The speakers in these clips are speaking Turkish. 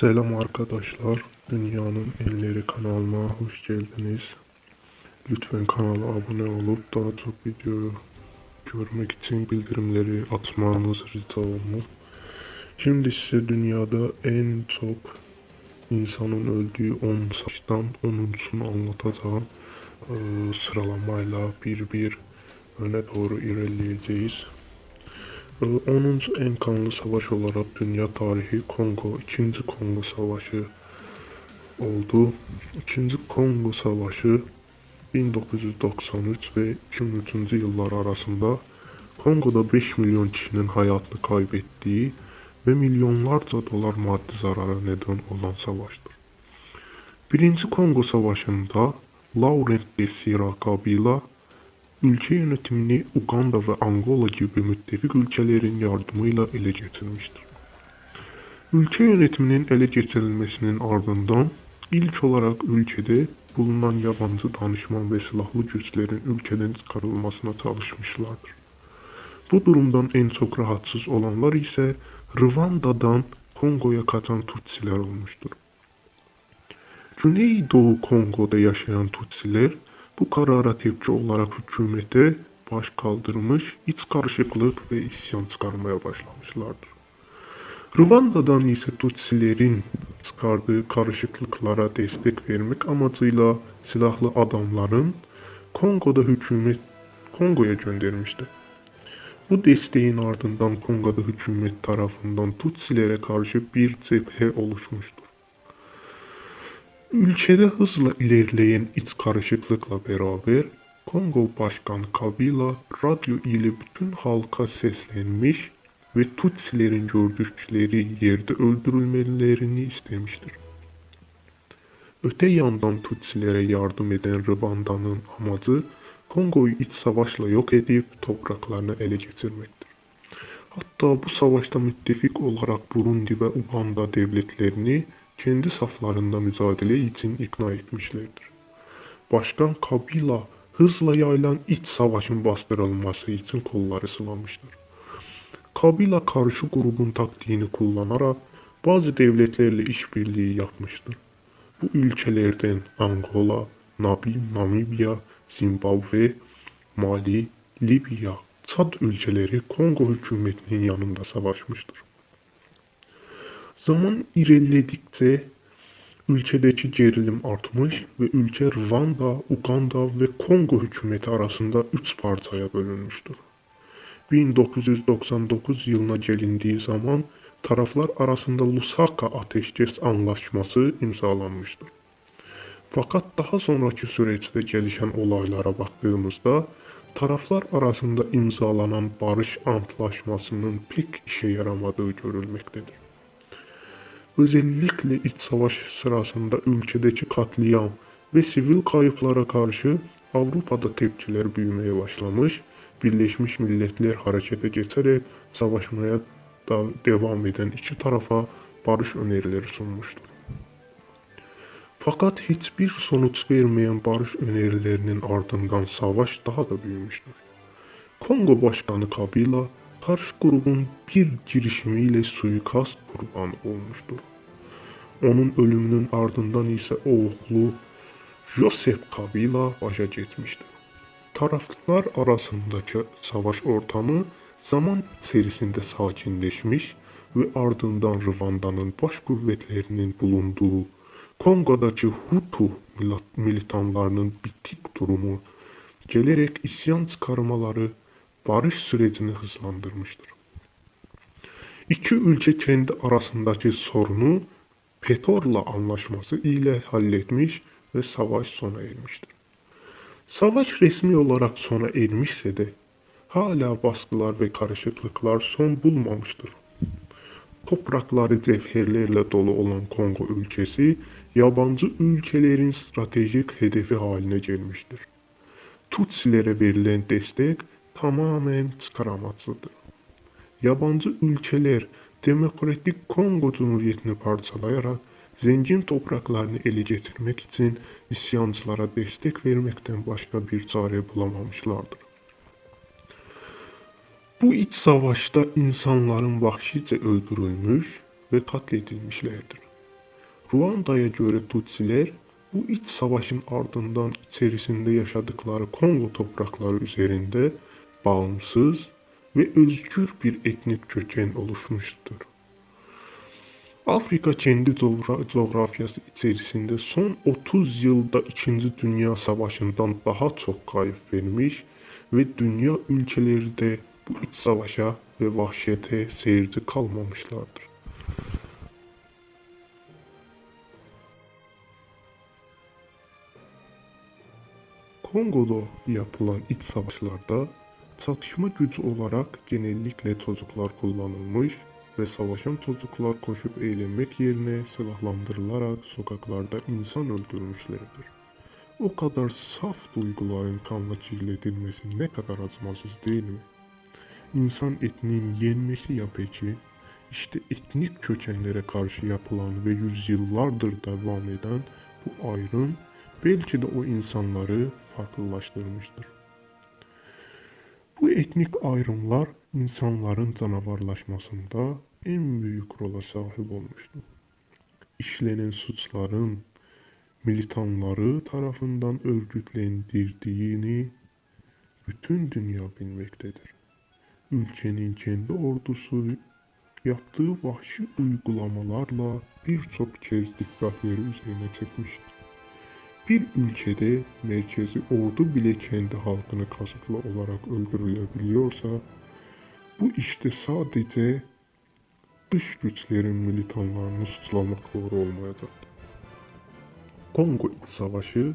Selam arkadaşlar. Dünyanın Elleri kanalıma hoş geldiniz. Lütfen kanala abone olup daha çok video görmek için bildirimleri açmanız rica olunur. Şimdi size dünyada en çok insanın öldüğü 10 savaştan 10'uncusunu anlatacağım. Ee, sıralamayla bir bir öne doğru ilerleyeceğiz. 10. en kanlı savaş olarak dünya tarihi Kongo 2. Kongo Savaşı oldu. 2. Kongo Savaşı 1993 ve 2003 yıllar arasında Kongo'da 5 milyon kişinin hayatını kaybettiği ve milyonlarca dolar maddi zarara neden olan savaştır. Birinci Kongo Savaşı'nda Laurent Desira Kabila ülke yönetimini Uganda ve Angola gibi müttefik ülkelerin yardımıyla ele geçirmiştir. Ülke yönetiminin ele geçirilmesinin ardından ilk olarak ülkede bulunan yabancı danışman ve silahlı güçlerin ülkeden çıkarılmasına çalışmışlardır. Bu durumdan en çok rahatsız olanlar ise Rwanda'dan Kongo'ya kaçan Tutsiler olmuştur. Güneydoğu Kongo'da yaşayan Tutsiler bu karara tepki olarak hükümete baş kaldırmış, iç karışıklık ve isyan çıkarmaya başlamışlardır. Rwanda'dan ise Tutsilerin çıkardığı karışıklıklara destek vermek amacıyla silahlı adamların Kongo'da hükümet Kongo'ya göndermişti. Bu desteğin ardından Kongo'da hükümet tarafından Tutsilere karşı bir cephe oluşmuştur. Ülkede hızla ilerleyen iç karışıklıkla beraber Kongo Başkanı Kabila radyo ile bütün halka seslenmiş ve Tutsilerin gördükleri yerde öldürülmelerini istemiştir. Öte yandan Tutsilere yardım eden Rwanda'nın amacı Kongo'yu iç savaşla yok edip topraklarını ele geçirmektir. Hatta bu savaşta müttefik olarak Burundi ve Uganda devletlerini kendi saflarında mücadele için ikna etmişlerdir. Başkan Kabila hızla yayılan iç savaşın bastırılması için kolları sıvamıştır. Kabila karşı grubun taktiğini kullanarak bazı devletlerle işbirliği yapmıştır. Bu ülkelerden Angola, Nabi, Namibya, Zimbabwe, Mali, Libya, Çad ülkeleri Kongo hükümetinin yanında savaşmıştır. Zaman ilerledikçe ülkedeki gerilim artmış ve ülke Rwanda, Uganda ve Kongo hükümeti arasında üç parçaya bölünmüştür. 1999 yılına gelindiği zaman taraflar arasında Lusaka Ateşkes Anlaşması imzalanmıştır. Fakat daha sonraki süreçte gelişen olaylara baktığımızda taraflar arasında imzalanan barış antlaşmasının pek işe yaramadığı görülmektedir. Özellikle iç savaş sırasında ülkedeki katliam ve sivil kayıplara karşı Avrupa'da tepkiler büyümeye başlamış, Birleşmiş Milletler harekete geçerek savaşmaya da devam eden iki tarafa barış önerileri sunmuştur. Fakat hiçbir sonuç vermeyen barış önerilerinin ardından savaş daha da büyümüştür. Kongo Başkanı Kabila karşı grubun bir girişimiyle suikast kurbanı olmuştur. Onun ölümünün ardından ise oğlu Joseph Kabila başa geçmiştir. Taraflar arasındaki savaş ortamı zaman içerisinde sakinleşmiş ve ardından Rwanda'nın baş kuvvetlerinin bulunduğu Kongo'daki Hutu militanlarının bitik durumu gelerek isyan çıkarmaları barış sürecini hızlandırmıştır. İki ülke kendi arasındaki sorunu Petorla anlaşması ile halletmiş ve savaş sona ermiştir. Savaş resmi olarak sona ermişse de hala baskılar ve karışıklıklar son bulmamıştır. Toprakları cevherlerle dolu olan Kongo ülkesi yabancı ülkelerin stratejik hedefi haline gelmiştir. Tutsilere verilen destek tamamen çıkar amaçlıdır. Yabancı ülkeler Demokratik Kongo Cumhuriyeti'ni parçalayarak zengin topraklarını ele geçirmek için isyancılara destek vermekten başka bir çare bulamamışlardır. Bu iç savaşta insanların vahşice öldürülmüş ve katledilmişlerdir. Ruanda'ya göre Tutsiler bu iç savaşın ardından içerisinde yaşadıkları Kongo toprakları üzerinde bağımsız ve özgür bir etnik köken oluşmuştur. Afrika kendi coğra- coğrafyası içerisinde son 30 yılda 2. Dünya Savaşı'ndan daha çok kayıp vermiş ve dünya ülkeleri de bu iç savaşa ve vahşete seyirci kalmamışlardır. Kongo'da yapılan iç savaşlarda çatışma gücü olarak genellikle çocuklar kullanılmış ve savaşan çocuklar koşup eğlenmek yerine silahlandırılarak sokaklarda insan öldürmüşlerdir. O kadar saf duyguların kanla kirletilmesi ne kadar acımasız değil mi? İnsan etinin yenmesi ya peki? İşte etnik kökenlere karşı yapılan ve yüzyıllardır devam eden bu ayrım belki de o insanları farklılaştırmıştır. Etnik ayrımlar insanların canavarlaşmasında en büyük rola sahip olmuştur. İşlenen suçların militanları tarafından örgütlendirdiğini bütün dünya bilmektedir. Ülkenin kendi ordusu yaptığı vahşi uygulamalarla birçok kez dikkatleri üzerine çekmiştir. Bir ülkede merkezi ordu bile kendi halkını kasıtlı olarak öldürülebiliyorsa bu işte sadece dış güçlerin militanlarını suçlamak doğru olmayacaktır. Kongo İç Savaşı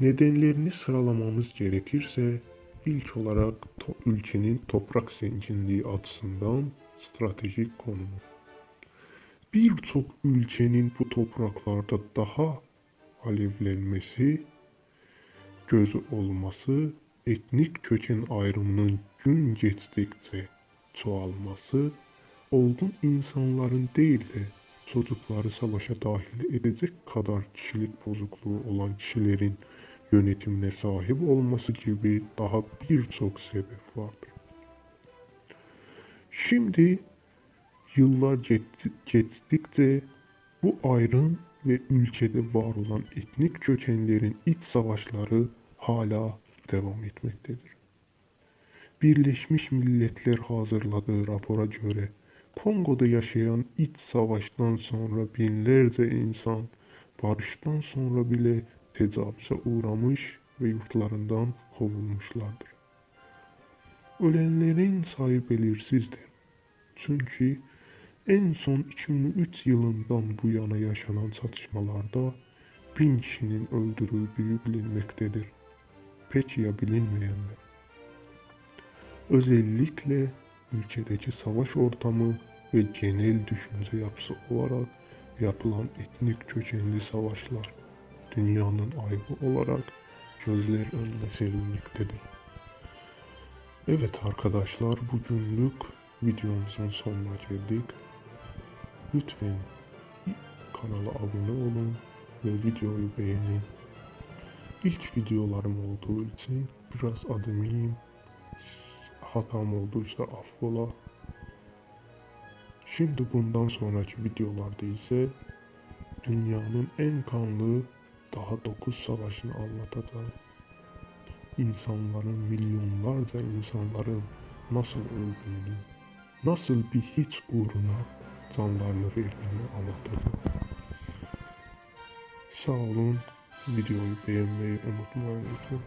nedenlerini sıralamamız gerekirse ilk olarak to- ülkenin toprak zenginliği açısından stratejik konumu. Birçok ülkenin bu topraklarda daha alevlenmesi, gözü olması, etnik köken ayrımının gün geçtikçe çoğalması, olgun insanların değil de çocukları savaşa dahil edecek kadar kişilik bozukluğu olan kişilerin yönetimine sahip olması gibi daha birçok sebep vardır. Şimdi yıllar geç- geçtikçe bu ayrım və ölkədə var olan etnik kökənlərin iç savaşları hala davam etməkdədir. Birləşmiş Millətlər hazırladığı rapora görə Konqoda yaşayan iç savaşdan sonra minlərcə insan barışdan sonra belə təcavüzə uğramış və yurtlarından qovulmuşlardır. Ölənlərin sayı bilirsizdir. Çünki en son 2003 yılından bu yana yaşanan çatışmalarda bin kişinin öldürüldüğü bilinmektedir. Peki ya bilinmeyenler? Özellikle ülkedeki savaş ortamı ve genel düşünce yapısı olarak yapılan etnik kökenli savaşlar dünyanın ayıbı olarak gözler önüne serilmektedir. Evet arkadaşlar bugünlük videomuzun sonuna geldik. Lütfen kanala abone olun ve videoyu beğenin. İlk videolarım olduğu için biraz adımıyım. Hatam olduysa affola. Şimdi bundan sonraki videolarda ise dünyanın en kanlı daha 9 savaşını anlatacağım. İnsanların, milyonlarca insanların nasıl öldüğünü, nasıl bir hiç uğruna canlarını verdiğini anlatacağım. Sağ olun, videoyu beğenmeyi unutmayın lütfen.